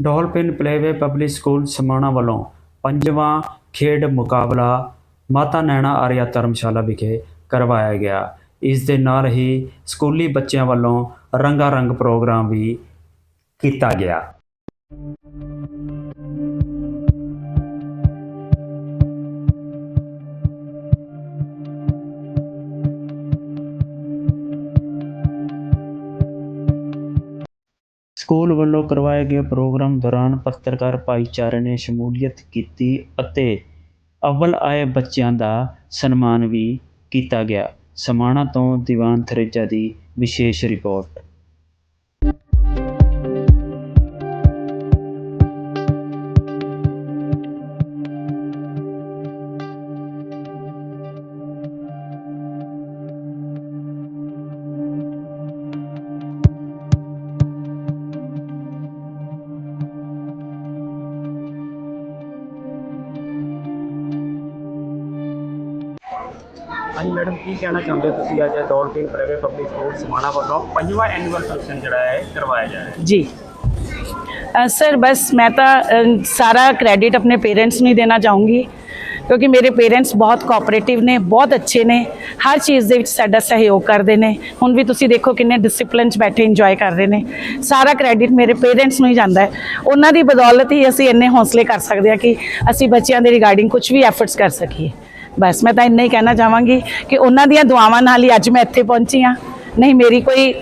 Dolphin playway public school Samana ਵੱਲੋਂ ਪੰਜਵਾਂ ਖੇਡ ਮੁਕਾਬਲਾ ਮਾਤਾ ਨੈਣਾ ਆਰਿਆ ਧਰਮਸ਼ਾਲਾ ਵਿਖੇ ਕਰਵਾਇਆ ਗਿਆ। ਇਸ ਦੇ ਨਾਲ ਹੀ ਸਕੂਲੀ ਬੱਚਿਆਂ ਵੱਲੋਂ ਰੰਗਾ ਰੰਗ ਪ੍ਰੋਗਰਾਮ ਵੀ ਕੀਤਾ ਗਿਆ। ਸਕੂਲ ਵੱਲੋਂ ਕਰਵਾਏ ਗਏ ਪ੍ਰੋਗਰਾਮ ਦੌਰਾਨ ਪੱਤਰਕਾਰ ਭਾਈਚਾਰੇ ਨੇ ਸ਼ਮੂਲੀਅਤ ਕੀਤੀ ਅਤੇ ਅੱਵਲ ਆਏ ਬੱਚਿਆਂ ਦਾ ਸਨਮਾਨ ਵੀ ਕੀਤਾ ਗਿਆ। ਸਮਾਣਾ ਤੋਂ ਦੀਵਾਨ ਥਰੇਜਾ ਦੀ ਵਿਸ਼ੇਸ਼ ਰਿਪੋਰਟ। ਹਾਂਜੀ, ਮੈਡਮ, ਕੀ ਕਹਿਣਾ ਚਾਹੁੰਦੇ ਤੁਸੀਂ ਅੱਜ Dolphin private public school Samana ਵੱਲੋਂ ਪੰਜਵਾਂ ਐਨੂਅਲ ਫੰਕਸ਼ਨ ਜਿਹੜਾ ਹੈ ਕਰਵਾਇਆ ਜਾ ਰਿਹਾ ਹੈ? ਜੀ। ਸਰ, ਬਸ ਮੈਂ ਤਾਂ ਸਾਰਾ ਕ੍ਰੈਡਿਟ ਆਪਣੇ ਪੇਰੈਂਟਸ ਨੂੰ ਹੀ ਦੇਣਾ ਚਾਹੂੰਗੀ, ਕਿਉਂਕਿ ਮੇਰੇ ਪੇਰੈਂਟਸ ਬਹੁਤ ਕੋਆਪਰੇਟਿਵ ਨੇ, ਬਹੁਤ ਅੱਛੇ ਨੇ, ਹਰ ਚੀਜ਼ ਦੇ ਵਿੱਚ ਸਾਡਾ ਸਹਿਯੋਗ ਕਰਦੇ ਨੇ। ਹੁਣ ਵੀ ਤੁਸੀਂ ਦੇਖੋ ਕਿੰਨੇ ਡਿਸਪਲਿਨ 'ਚ ਬੈਠੇ ਇੰਜੋਏ ਕਰ ਰਹੇ ਨੇ। ਸਾਰਾ ਕ੍ਰੈਡਿਟ ਮੇਰੇ ਪੇਰੈਂਟਸ ਨੂੰ ਹੀ ਜਾਂਦਾ ਹੈ। ਉਹਨਾਂ ਦੀ ਬਦੌਲਤ ਹੀ ਅਸੀਂ ਇੰਨੇ ਹੌਸਲੇ ਕਰ ਸਕਦੇ ਹਾਂ ਕਿ ਅਸੀਂ ਬੱਚਿਆਂ ਦੇ ਰਿਗਾਰਡਿੰਗ ਕੁਝ ਵੀ ਐਫਰਟਸ ਕਰ ਸਕੀਏ। ਬਸ ਮੈਂ ਤਾਂ ਇੰਨਾ ਹੀ ਕਹਿਣਾ ਚਾਹਾਂਗੀ ਕਿ ਉਹਨਾਂ ਦੀਆਂ ਦੁਆਵਾਂ ਨਾਲ ਹੀ ਅੱਜ ਮੈਂ ਇੱਥੇ ਪਹੁੰਚੀ ਹਾਂ। ਨਹੀਂ, ਮੇਰੀ ਕੋਈ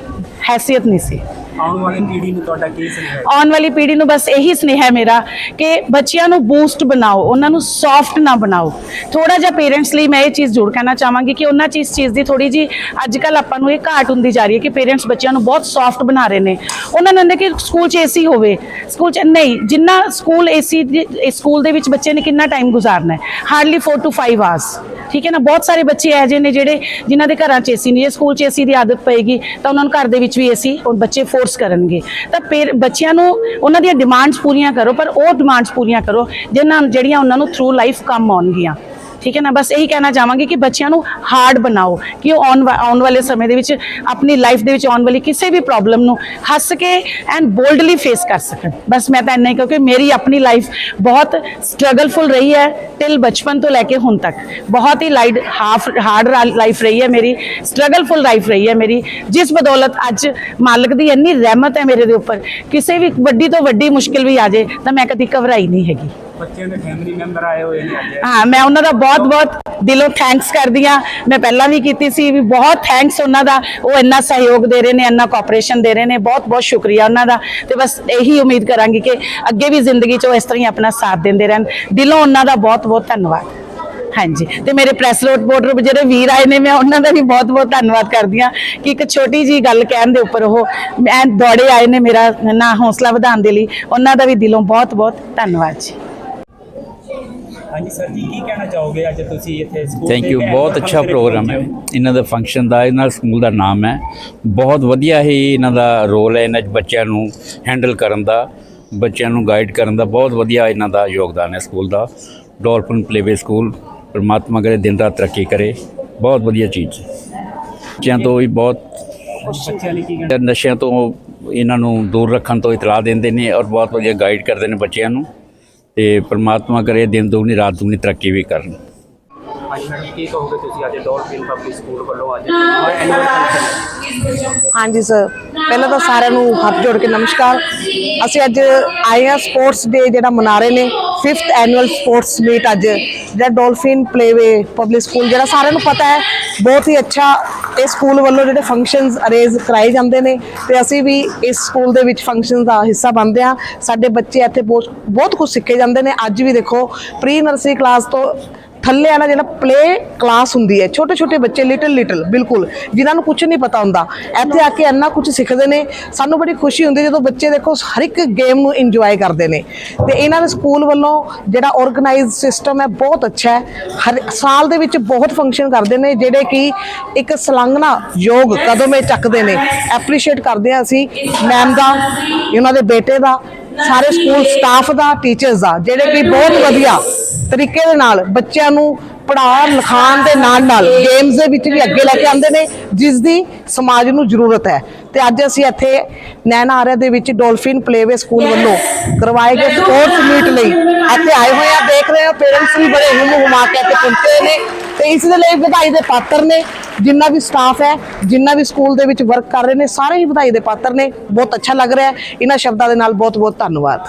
ਹੈਸੀਅਤ ਨਹੀਂ ਸੀ। ਆਉਣ ਵਾਲੀ ਪੀੜ੍ਹੀ ਨੂੰ ਤੁਹਾਡਾ ਕੀ ਸੁਨੇਹਾ ਹੈ? ਆਉਣ ਵਾਲੀ ਪੀੜ੍ਹੀ ਨੂੰ ਬਸ ਇਹੀ ਸੁਨੇਹਾ ਹੈ ਮੇਰਾ ਕਿ ਬੱਚਿਆਂ ਨੂੰ ਬੂਸਟ ਬਣਾਓ, ਉਹਨਾਂ ਨੂੰ ਸੌਫਟ ਨਾ ਬਣਾਓ। ਥੋੜਾ ਜਿਹਾ ਪੇਰੈਂਟਸ ਲਈ ਮੈਂ ਇਹ ਚੀਜ਼ ਜ਼ਰੂਰ ਕਹਿਣਾ ਚਾਹਾਂਗੀ ਕਿ ਉਹਨਾਂ ਚੀਜ਼ ਚੀਜ਼ ਦੀ ਥੋੜੀ ਜੀ ਅੱਜ ਕੱਲ ਆਪਾਂ ਨੂੰ ਇਹ ਘਾਟ ਹੁੰਦੀ ਜਾ ਰਹੀ ਹੈ ਕਿ ਪੇਰੈਂਟਸ ਬੱਚਿਆਂ ਨੂੰ ਬਹੁਤ ਸੌਫਟ ਬਣਾ ਰਹੇ ਨੇ। ਉਹਨਾਂ ਨੂੰ ਹੁੰਦਾ ਕਿ ਸਕੂਲ 'ਚ ਏਸੀ ਹੋਵੇ ਸਕੂਲ 'ਚ ਨਹੀਂ, ਜਿੰਨਾ ਸਕੂਲ ਏਸੀ ਸਕੂਲ ਦੇ ਵਿੱਚ ਬੱਚੇ ਨੇ ਕਿੰਨਾ ਟਾਈਮ ਗੁਜ਼ਾਰਨਾ ਹੈ? ਹਾਰਡਲੀ 4 ਟੂ 5 ਆਵਰਸ ਠੀਕ ਹੈ ਨਾ? ਬਹੁਤ ਸਾਰੇ ਬੱਚੇ ਇਹੋ ਜਿਹੇ ਨੇ ਜਿਹੜੇ ਜਿਨ੍ਹਾਂ ਦੇ ਘਰਾਂ 'ਚ ਏਸੀ ਨਹੀਂ, ਜੇ ਸਕੂਲ 'ਚ ਏਸੀ ਦੀ ਆਦਤ ਪਏਗੀ ਤਾਂ ਉਹਨਾਂ ਨੂੰ ਘਰ ਦੇ ਵਿੱਚ ਵੀ ਏਸੀ ਉਹ ਬੱਚੇ ਫੋਰਸ ਕਰਨਗੇ। ਤਾਂ ਪੇਰ ਬੱਚਿਆਂ ਨੂੰ ਉਹਨਾਂ ਦੀਆਂ ਡਿਮਾਂਡਸ ਪੂਰੀਆਂ ਕਰੋ, ਪਰ ਉਹ ਡਿਮਾਂਡਸ ਪੂਰੀਆਂ ਕਰੋ ਜਿਨ੍ਹਾਂ, ਜਿਹੜੀਆਂ ਉਹਨਾਂ ਨੂੰ ਥਰੂ ਲਾਈਫ ਕੰਮ ਆਉਣਗੀਆਂ। ਠੀਕ ਹੈ ਨਾ? ਬਸ ਇਹੀ ਕਹਿਣਾ ਚਾਹਾਂਗੀ ਕਿ ਬੱਚਿਆਂ ਨੂੰ ਹਾਰਡ ਬਣਾਓ ਕਿ ਉਹ ਆਉਣ ਵਾ- ਆਉਣ ਵਾਲੇ ਸਮੇਂ ਦੇ ਵਿੱਚ ਆਪਣੀ ਲਾਈਫ ਦੇ ਵਿੱਚ ਆਉਣ ਵਾਲੀ ਕਿਸੇ ਵੀ ਪ੍ਰੋਬਲਮ ਨੂੰ ਹੱਸ ਕੇ ਐਂਡ ਬੋਲਡਲੀ ਫੇਸ ਕਰ ਸਕਣ। ਬਸ ਮੈਂ ਤਾਂ ਇੰਨਾ ਹੀ ਕਿਉਂਕਿ ਮੇਰੀ ਆਪਣੀ ਲਾਈਫ ਬਹੁਤ ਸਟਰਗਲਫੁਲ ਰਹੀ ਹੈ ਟਿਲ ਬਚਪਨ ਤੋਂ ਲੈ ਕੇ ਹੁਣ ਤੱਕ। ਬਹੁਤ ਹੀ ਲਾਈਡ ਹਾਫ ਹਾਰਡ ਲਾਈਫ ਰਹੀ ਹੈ ਮੇਰੀ ਸਟਰਗਲਫੁਲ ਲਾਈਫ ਰਹੀ ਹੈ ਮੇਰੀ। ਜਿਸ ਬਦੌਲਤ ਅੱਜ ਮਾਲਕ ਦੀ ਇੰਨੀ ਰਹਿਮਤ ਹੈ ਮੇਰੇ ਦੇ ਉੱਪਰ, ਕਿਸੇ ਵੀ ਵੱਡੀ ਤੋਂ ਵੱਡੀ ਮੁਸ਼ਕਿਲ ਵੀ ਆ ਜੇ ਤਾਂ ਮੈਂ ਕਦੀ ਘਬਰਾਈ ਨਹੀਂ ਹੈਗੀ। ਬੱਚਿਆਂ ਦੇ ਫੈਮਿਲੀ ਮੈਂਬਰ ਆਏ ਹੋਏ ਨੇ ਅੱਜ। ਹਾਂ, ਮੈਂ ਉਹਨਾਂ ਦਾ ਬਹੁਤ ਬਹੁਤ ਦਿਲੋਂ ਥੈਂਕਸ ਕਰਦੀ ਹਾਂ। ਮੈਂ ਪਹਿਲਾਂ ਵੀ ਕੀਤੀ ਸੀ ਵੀ ਬਹੁਤ ਥੈਂਕਸ ਉਹਨਾਂ ਦਾ। ਉਹ ਇੰਨਾ ਸਹਿਯੋਗ ਦੇ ਰਹੇ ਨੇ, ਇੰਨਾ ਕੋਆਪਰੇਸ਼ਨ ਦੇ ਰਹੇ ਨੇ। ਬਹੁਤ ਬਹੁਤ ਸ਼ੁਕਰੀਆ ਉਹਨਾਂ ਦਾ। ਤੇ ਬਸ ਇਹੀ ਉਮੀਦ ਕਰਾਂਗੀ ਕਿ ਅੱਗੇ ਵੀ ਜ਼ਿੰਦਗੀ 'ਚ ਉਹ ਇਸ ਤਰ੍ਹਾਂ ਹੀ ਆਪਣਾ ਸਾਥ ਦਿੰਦੇ ਰਹਿਣ। ਦਿਲੋਂ ਉਹਨਾਂ ਦਾ ਬਹੁਤ ਬਹੁਤ ਧੰਨਵਾਦ। ਹਾਂਜੀ। ਤੇ ਮੇਰੇ ਪ੍ਰੈਸ ਲੋਟ ਰਿਪੋਰਟਰ ਜਿਹੜੇ ਵੀਰ ਆਏ ਨੇ, ਮੈਂ ਉਹਨਾਂ ਦਾ ਵੀ ਬਹੁਤ ਬਹੁਤ ਧੰਨਵਾਦ ਕਰਦੀ ਹਾਂ ਕਿ ਇੱਕ ਛੋਟੀ ਜੀ ਗੱਲ ਕਹਿਣ ਦੇ ਉੱਪਰ ਉਹ ਮੈਂ ਦੌੜੇ ਆਏ ਨੇ ਮੇਰਾ ਨਾ ਹੌਸਲਾ ਵਧਾਉਣ ਦੇ ਲਈ। ਉਹਨਾਂ ਦਾ ਵੀ ਦਿਲੋਂ ਬਹੁਤ ਬਹੁਤ ਧੰਨਵਾਦ ਜੀ। ਹਾਂਜੀ ਸਰ ਜੀ ਕੀ ਕਹਿਣਾ ਚਾਹੋਗੇ? ਅੱਜ ਤੁਸੀਂ ਇੱਥੇ ਸਕੂਲ ਥੈਂਕ ਯੂ ਬਹੁਤ ਅੱਛਾ ਪ੍ਰੋਗਰਾਮ ਹੈ। ਇਹਨਾਂ ਦਾ ਫੰਕਸ਼ਨ ਦਾ ਇਹਨਾਂ ਸਕੂਲ ਦਾ ਨਾਮ ਹੈ। ਬਹੁਤ ਵਧੀਆ ਹੀ ਇਹਨਾਂ ਦਾ ਰੋਲ ਹੈ ਇਹਨਾਂ 'ਚ ਬੱਚਿਆਂ ਨੂੰ ਹੈਂਡਲ ਕਰਨ ਦਾ ਬੱਚਿਆਂ ਨੂੰ ਗਾਈਡ ਕਰਨ ਦਾ ਬਹੁਤ ਵਧੀਆ ਇਹਨਾਂ ਦਾ ਯੋਗਦਾਨ ਹੈ ਸਕੂਲ ਦਾ। ਡੋਲਫਿਨ ਪਲੇਵੇ ਸਕੂਲ ਪਰਮਾਤਮਾ ਕਰੇ ਦਿਨ ਰਾਤ ਤਰੱਕੀ ਕਰੇ। ਬਹੁਤ ਵਧੀਆ ਚੀਜ਼ ਹੈ। ਬੱਚਿਆਂ ਤੋਂ ਵੀ ਬਹੁਤ ਨਸ਼ਿਆਂ ਤੋਂ ਇਹਨਾਂ ਨੂੰ ਦੂਰ ਰੱਖਣ ਤੋਂ ਇਤਲਾਹ ਦਿੰਦੇ ਨੇ ਔਰ ਬਹੁਤ ਵਧੀਆ ਗਾਈਡ ਕਰਦੇ ਨੇ ਬੱਚਿਆਂ ਨੂੰ। ਤੇ ਪਰਮਾਤਮਾ ਕਰੇ ਦਿਨ ਦੁਗਣੀ ਰਾਤ ਦੁਗਣੀ ਤਰੱਕੀ ਵੀ ਕਰਨ। ਹਾਂਜੀ ਮੈਡਮ ਕੀ ਕਹੋਗੇ ਤੁਸੀਂ ਅੱਜ ਡੋਲਫਿਨ ਪਬਲਿਕ ਸਕੂਲ ਵੱਲੋਂ ਅੱਜ? ਪੰਜਵਾਂ ਐਨੂਅਲ ਫੰਕਸ਼ਨ ਹਾਂਜੀ ਸਰ ਪਹਿਲਾਂ ਤਾਂ ਸਾਰਿਆਂ ਨੂੰ ਹੱਥ ਜੋੜ ਕੇ ਨਮਸਕਾਰ। ਅਸੀਂ ਅੱਜ ਆਏ ਹਾਂ ਸਪੋਰਟਸ ਡੇ ਜਿਹੜਾ ਮਨਾ ਰਹੇ ਨੇ 5th ਐਨੂਅਲ ਸਪੋਰਟਸ ਮੀਟ ਅੱਜ ਜਿਹੜਾ ਡੋਲਫਿਨ ਪਲੇਵੇ ਪਬਲਿਕ ਸਕੂਲ ਜਿਹੜਾ ਸਾਰਿਆਂ ਨੂੰ ਪਤਾ ਹੈ ਬਹੁਤ ਹੀ ਅੱਛਾ ਇਸ ਸਕੂਲ ਵੱਲੋਂ ਜਿਹੜੇ ਫੰਕਸ਼ਨਸ ਅਰੇਂਜ ਕਰਾਏ ਜਾਂਦੇ ਨੇ ਤੇ ਅਸੀਂ ਵੀ ਇਸ ਸਕੂਲ ਦੇ ਵਿੱਚ ਫੰਕਸ਼ਨਸ ਦਾ ਹਿੱਸਾ ਬਣਦੇ ਹਾਂ। ਸਾਡੇ ਬੱਚੇ ਇੱਥੇ ਬਹੁਤ ਬਹੁਤ ਕੁਝ ਸਿੱਖੇ ਜਾਂਦੇ ਨੇ। ਅੱਜ ਵੀ ਦੇਖੋ ਪ੍ਰੀ ਨਰਸਰੀ ਕਲਾਸ ਤੋਂ ਥੱਲੇ ਆ ਜਿਹੜਾ ਪਲੇ ਕਲਾਸ ਹੁੰਦੀ ਹੈ ਛੋਟੇ ਛੋਟੇ ਬੱਚੇ ਲਿਟਲ ਲਿਟਲ ਬਿਲਕੁਲ, ਜਿਨ੍ਹਾਂ ਨੂੰ ਕੁਝ ਨਹੀਂ ਪਤਾ ਹੁੰਦਾ। ਇੱਥੇ ਆ ਕੇ ਇੰਨਾ ਕੁਝ ਸਿੱਖਦੇ ਨੇ, ਸਾਨੂੰ ਬੜੀ ਖੁਸ਼ੀ ਹੁੰਦੀ ਜਦੋਂ ਬੱਚੇ ਦੇਖੋ ਹਰ ਇੱਕ ਗੇਮ ਨੂੰ ਇੰਜੋਏ ਕਰਦੇ ਨੇ। ਤੇ ਇਹਨਾਂ ਦੇ ਸਕੂਲ ਵੱਲੋਂ ਜਿਹੜਾ ਆਰਗੇਨਾਈਜ਼ ਸਿਸਟਮ ਹੈ, ਬਹੁਤ ਅੱਛਾ ਹੈ। ਹਰ ਸਾਲ ਦੇ ਵਿੱਚ ਬਹੁਤ ਫੰਕਸ਼ਨ ਕਰਦੇ ਨੇ, ਜਿਹੜੇ ਕਿ ਇੱਕ ਸਲੰਘਣਾ ਯੋਗ ਕਦਮ ਇਹ ਚੱਕਦੇ ਨੇ। ਐਪਰੀਸ਼ੀਏਟ ਕਰਦੇ ਆ ਅਸੀਂ ਮੈਮ ਦਾ ਇਹਨਾਂ ਦੇ ਬੇਟੇ ਦਾ, ਸਾਰੇ ਸਕੂਲ ਸਟਾਫ ਦਾ ਟੀਚਰਸ ਦਾ, ਜਿਹੜੇ ਕਿ ਬਹੁਤ ਵਧੀਆ ਤਰੀਕੇ ਦੇ ਨਾਲ ਬੱਚਿਆਂ ਨੂੰ ਪੜ੍ਹਾਉਣ ਲਿਖਾਉਣ ਦੇ ਨਾਲ ਨਾਲ ਗੇਮਸ ਦੇ ਵਿੱਚ ਵੀ ਅੱਗੇ ਲੈ ਕੇ ਆਉਂਦੇ ਨੇ ਜਿਸ ਦੀ ਸਮਾਜ ਨੂੰ ਜ਼ਰੂਰਤ ਹੈ। ਤੇ ਅੱਜ ਅਸੀਂ ਇੱਥੇ ਨੈਣਾ ਆਰਿਆ ਦੇ ਵਿੱਚ ਡੋਲਫਿਨ ਪਲੇਵੇ ਸਕੂਲ ਵੱਲੋਂ ਕਰਵਾਏ ਗਏ ਸਪੋਰਟਸ ਮੀਟ ਲਈ। ਇੱਥੇ ਆਏ ਹੋਏ ਆ ਦੇਖ ਰਹੇ ਹੋ ਪੇਰੈਂਟਸ ਵੀ ਬੜੇ ਹੁਮ ਹੁਮਾ ਕੇ ਇੱਥੇ ਪਹੁੰਚੇ ਨੇ। ਤੇ ਇਸ ਦੇ ਲਈ ਵਧਾਈ ਦੇ ਪਾਤਰ ਨੇ ਜਿੰਨਾ ਵੀ ਸਟਾਫ ਹੈ ਜਿੰਨਾ ਵੀ ਸਕੂਲ ਦੇ ਵਿੱਚ ਵਰਕ ਕਰ ਰਹੇ ਨੇ ਸਾਰੇ ਹੀ ਵਧਾਈ ਦੇ ਪਾਤਰ ਨੇ। ਬਹੁਤ ਅੱਛਾ ਲੱਗ ਰਿਹਾ ਹੈ। ਇਹਨਾਂ ਸ਼ਬਦਾਂ ਦੇ ਨਾਲ ਬਹੁਤ ਬਹੁਤ ਧੰਨਵਾਦ।